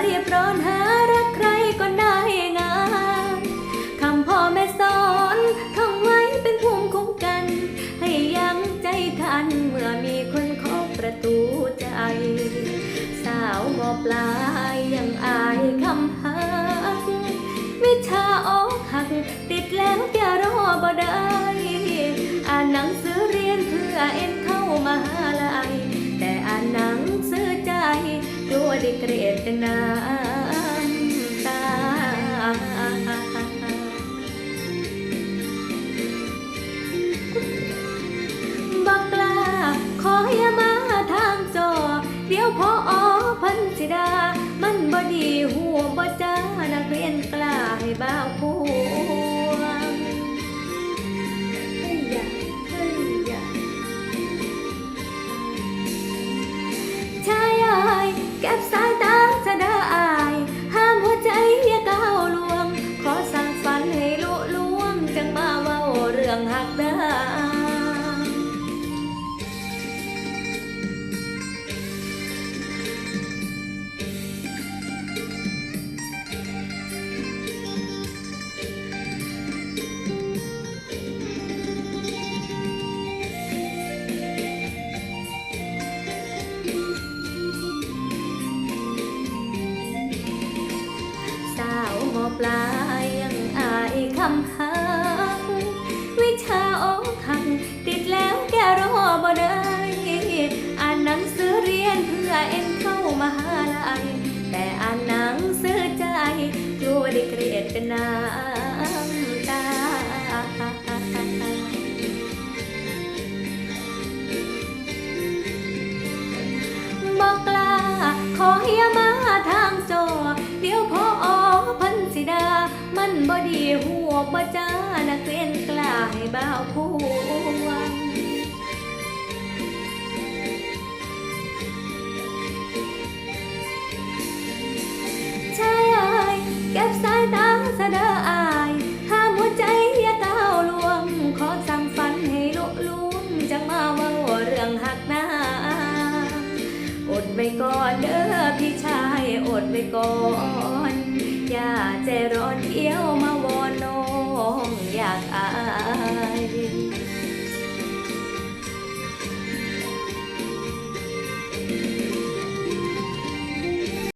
เรียบร้อนหารักใครก็ได้งานคำพ่อแม่สอนท่องไว้เป็นภูมิคุ้มกัน ให้ยังใจทันเมื่อมีคนเคาะประตูใจ สาวมอปลายยังอายคำหัก วิชาอกหัก ติดแล้วอย่ารอบ่ได้ กลัวได้เกรดเป็นน้ำตาบอกล้าขออย่ามาทางจอ เดี๋ยวพออพันสิดา มันบดีหัวบ่จ้านักเรียนกล้าให้บ้าวพวงเฮ้ยเฮ้ยยะชายอายเก็บสา ปลายยังอายคำหักวิชาอกหักติดแล้วแกรอบ่ได้อ่านหนังสือเรียนเพื่อเอ็นเข้ามหาลัย บ่ดีหัวบ่จ้านักเรียนกล้าให้บ่าวพวงชายอายเก็บสายตาสดออายห้ามหัวใจอย่าก้าวลวง ขอสั่งฝันให้ลุล่วงจังมาเว่าเรื่องหักหน้าอดไว้ก่อนเด้อพี่ชายอดไว้ก่อน อยาใจร้อนเอี้ยวมาวอนน้องอยากอา